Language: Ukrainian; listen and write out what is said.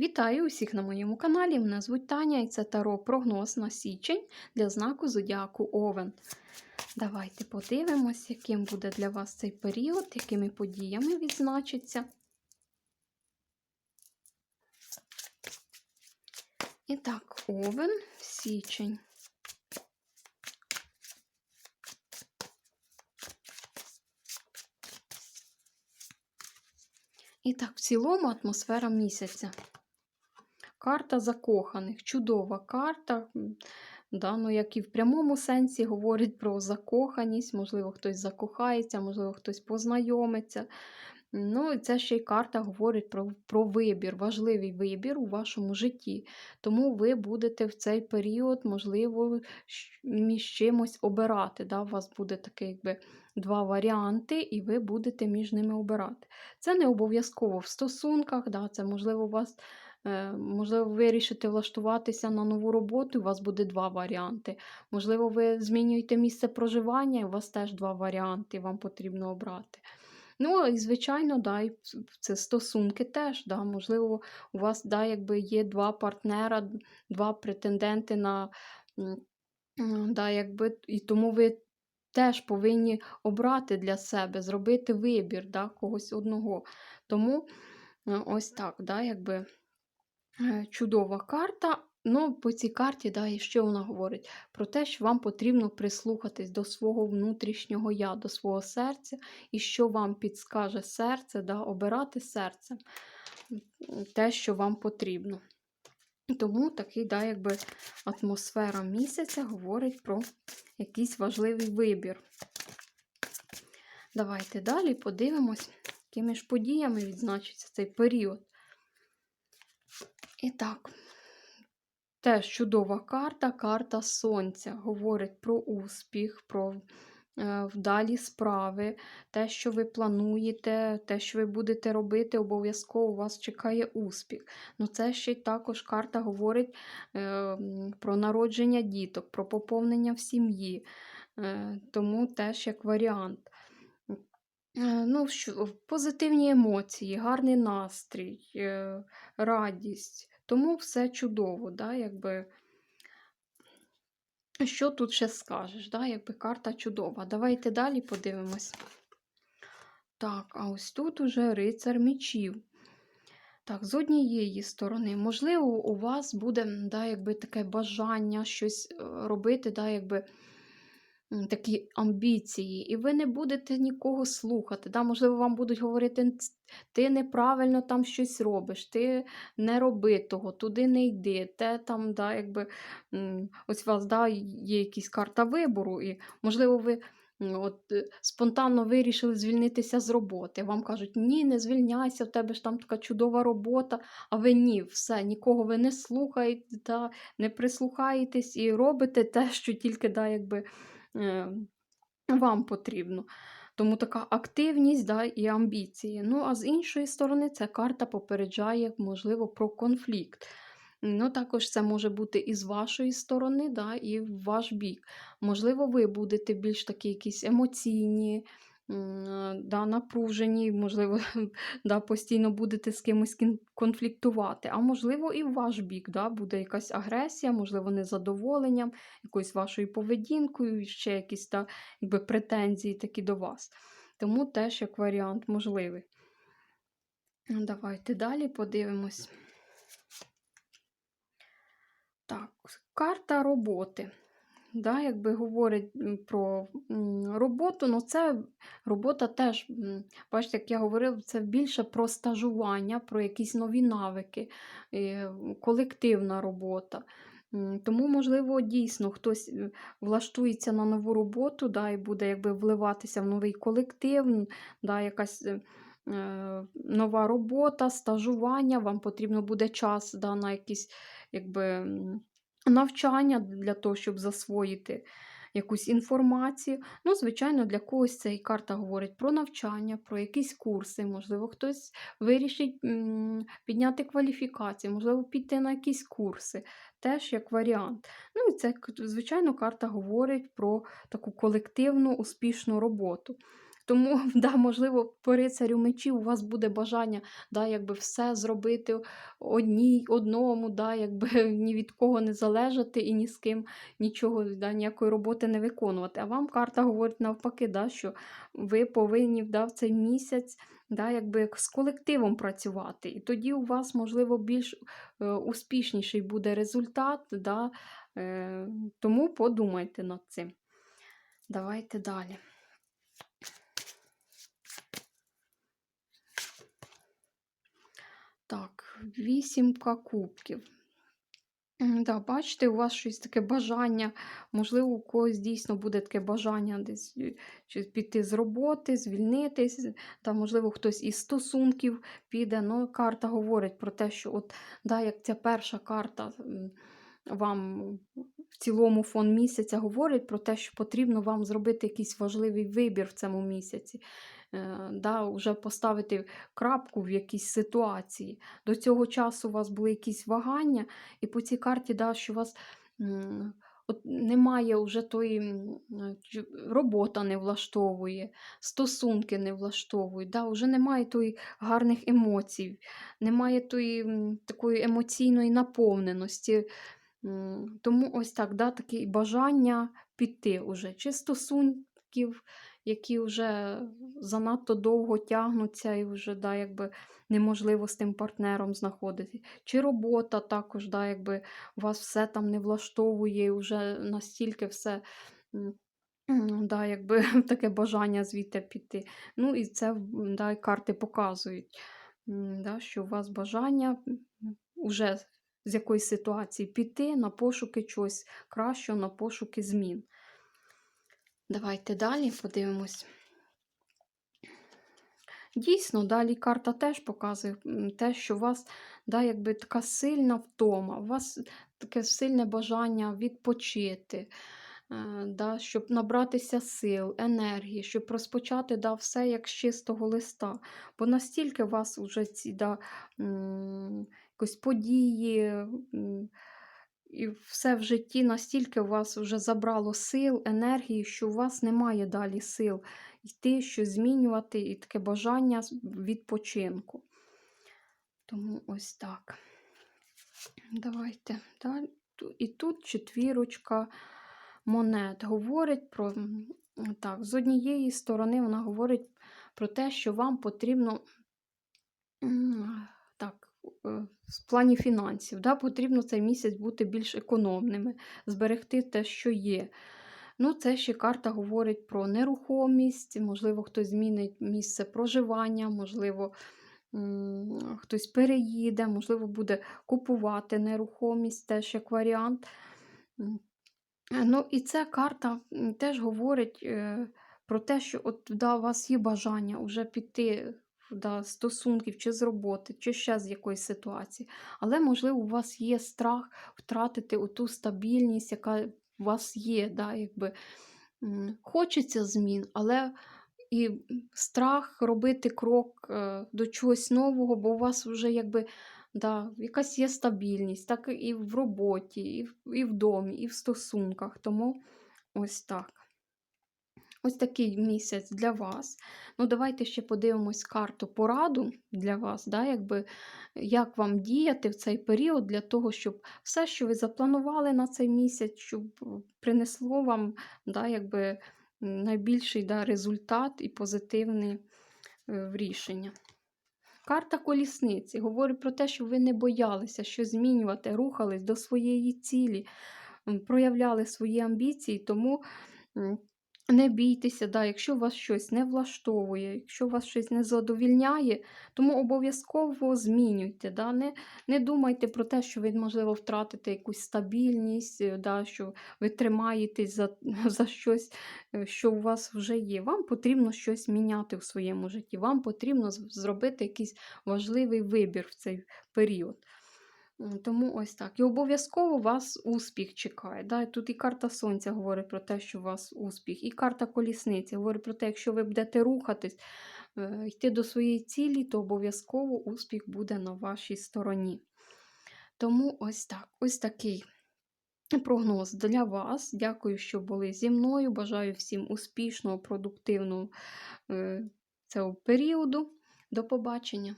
Вітаю усіх на моєму каналі. Мене звуть Таня і це Таро прогноз на січень для знаку Зодіаку Овен. Давайте подивимось, яким буде для вас цей період, якими подіями відзначиться. І так, Овен, січень. І так, в цілому атмосфера місяця. Карта закоханих. Чудова карта. Да, ну, як і в прямому сенсі говорить про закоханість, можливо, хтось закохається, можливо, хтось познайомиться. Ну, це ще й карта говорить про, про вибір, важливий вибір у вашому житті. Тому ви будете в цей період, можливо, між чимось обирати. Да? У вас буде таке, якби два варіанти, і ви будете між ними обирати. Це не обов'язково в стосунках, да? це можливо у вас. Е, Можливо, ви вирішите влаштуватися на нову роботу, у вас буде два варіанти. Можливо, ви змінюєте місце проживання, і у вас теж два варіанти, вам потрібно обрати. Ну, і звичайно, да, і це стосунки теж. Да, можливо, у вас да, якби є два партнера, два претенденти на да, якби, і тому ви теж повинні обрати для себе, зробити вибір да, когось одного. Тому е, ось так, да, якби. Е, Чудова карта. Ну, по цій карті, да, і що вона говорить? Про те, що вам потрібно прислухатись до свого внутрішнього я, до свого серця, і що вам підскаже серце, да, обирати серцем те, що вам потрібно. Тому такий, да, якби атмосфера місяця говорить про якийсь важливий вибір. Давайте далі подивимось, якими ж подіями відзначиться цей період. І так, теж чудова карта, карта Сонця. Говорить про успіх, про е, вдалі справи, те, що ви плануєте, те, що ви будете робити, обов'язково вас чекає успіх. Ну, це ще й також карта говорить е, про народження діток, про поповнення в сім'ї. Е, тому теж як варіант. Е, Ну, що, позитивні емоції, гарний настрій, е, радість. Тому все чудово, да, якби. Що тут ще скажеш? Да? Якби карта чудова. Давайте далі подивимось. Так, а ось тут уже рицар мечів. Так, з однієї сторони, можливо, у вас буде да, якби таке бажання щось е, робити, да, якби такі амбіції, і ви не будете нікого слухати. Да? Можливо, вам будуть говорити, ти неправильно там щось робиш, ти не роби того, туди не йди, те там, да, якби, ось у вас да, є якась карта вибору, і, можливо, ви от, е, спонтанно вирішили звільнитися з роботи. Вам кажуть, ні, не звільняйся, в тебе ж там така чудова робота, а ви ні, все, нікого ви не слухаєте, да, не прислухаєтесь і робите те, що тільки да, якби, вам потрібно. Тому така активність да, і амбіції. Ну, а з іншої сторони, ця карта попереджає, можливо, про конфлікт. Ну, також це може бути і з вашої сторони, да, і в ваш бік. Можливо, ви будете більш такі якісь емоційні, да, напружені, можливо, да, постійно будете з кимось конфліктувати. А можливо, і в ваш бік да, буде якась агресія, можливо, незадоволенням, якоюсь вашою поведінкою, ще якісь да, якби, претензії такі до вас. Тому теж як варіант можливий. Давайте далі подивимось. Так, карта роботи. Да, якби говорить про роботу, ну це робота теж, бачите, як я говорив, це більше про стажування, про якісь нові навики, колективна робота. Тому, можливо, дійсно хтось е, влаштується на нову роботу, да, і буде якби вливатися в новий колектив, да, якась е, е, нова робота, стажування, вам потрібно буде час да, на якісь якби, навчання для того, щоб засвоїти якусь інформацію. Ну, звичайно, для когось ця карта говорить про навчання, про якісь курси. Можливо, хтось вирішить підняти кваліфікацію, можливо, піти на якісь курси. Теж як варіант. Ну, і це, звичайно, карта говорить про таку колективну успішну роботу. Тому, да, можливо, по рицарю мечів у вас буде бажання да, якби все зробити одній, одному, да, якби ні від кого не залежати і ні з ким нічого, да, ніякої роботи не виконувати. А вам карта говорить навпаки, да, що ви повинні да, в цей місяць да, якби з колективом працювати. І тоді у вас, можливо, більш е, успішніший буде результат. Да, е, тому подумайте над цим. Давайте далі. Так, вісімка кубків. Да, бачите, у вас щось таке бажання, можливо, у когось дійсно буде таке бажання десь е, чи піти з роботи, звільнитись, та, можливо, хтось із стосунків піде. Ну, карта говорить про те, що от, да, як ця перша карта вам цілому фон місяця говорить про те, що потрібно вам зробити якийсь важливий вибір в цьому місяці. Е, да, вже поставити крапку в якійсь ситуації. До цього часу у вас були якісь вагання, і по цій карті, да, що у вас от немає вже тої робота не влаштовує, стосунки не влаштовують, да, вже немає тої гарних емоцій, немає тої такої емоційної наповненості. Тому ось так, да, таке бажання піти уже, чи стосунків, які вже занадто довго тягнуться і вже да, якби неможливо з тим партнером знаходитись. Чи робота також, да, якби вас все там не влаштовує, і вже настільки все. Да, якби таке бажання звідти піти. Ну і це да, карти показують, да, що у вас бажання м, уже з якоїсь ситуації піти на пошуки чогось кращого, на пошуки змін. Давайте далі подивимось. Дійсно, далі карта теж показує те, що у вас да, якби така сильна втома, у вас таке сильне бажання відпочити, е, да, щоб набратися сил, енергії, щоб розпочати да, все як з чистого листа. Бо настільки у вас вже ці да, якось події. і все в житті настільки у вас вже забрало сил, енергії, що у вас немає далі сил йти, щось змінювати, і таке бажання відпочинку. Тому ось так. Давайте далі. І тут четвірочка монет говорить про. Так, з однієї сторони вона говорить про те, що вам потрібно так, в плані фінансів, да, потрібно цей місяць бути більш економними, зберегти те, що є. Ну, це ще карта говорить про нерухомість, можливо, хтось змінить місце проживання, можливо, хтось переїде, можливо, буде купувати нерухомість, теж як варіант. Е, Ну, і ця карта теж говорить е, про те, що от да, у вас є бажання вже піти да, стосунків чи з роботи, чи ще з якоїсь ситуації. Але, можливо, у вас є страх втратити оту стабільність, яка у вас є. Да, якби. Хочеться змін, але і страх робити крок е, до чогось нового, бо у вас вже якби Да, якась є стабільність, так і в роботі, і в, і в домі, і в стосунках. Тому ось так. Ось такий місяць для вас. Ну, давайте ще подивимось карту пораду для вас, да, якби, як вам діяти в цей період для того, щоб все, що ви запланували на цей місяць, щоб е, принесло вам да, якби, найбільший да, результат і позитивне рішення. Карта колісниці говорить про те, що ви не боялися що змінювати, рухались до своєї цілі, проявляли свої амбіції, тому не бійтеся, да, якщо вас щось не влаштовує, якщо вас щось не задовільняє, тому обов'язково змінюйте. Да, не, не думайте про те, що ви, можливо, втратите якусь стабільність, е, да, що ви тримаєтесь за, за щось, е, що у вас вже є. Вам потрібно щось міняти в своєму житті, вам потрібно зробити якийсь важливий вибір в цей період. Тому ось так. І обов'язково вас успіх чекає. Да? Тут і карта сонця говорить про те, що у вас успіх, і карта колісниці говорить про те, якщо ви будете рухатись, е, йти до своєї цілі, то обов'язково успіх буде на вашій стороні. Тому ось так. Ось такий прогноз для вас. Дякую, що були зі мною. Бажаю всім успішного, продуктивного е, цього періоду. До побачення!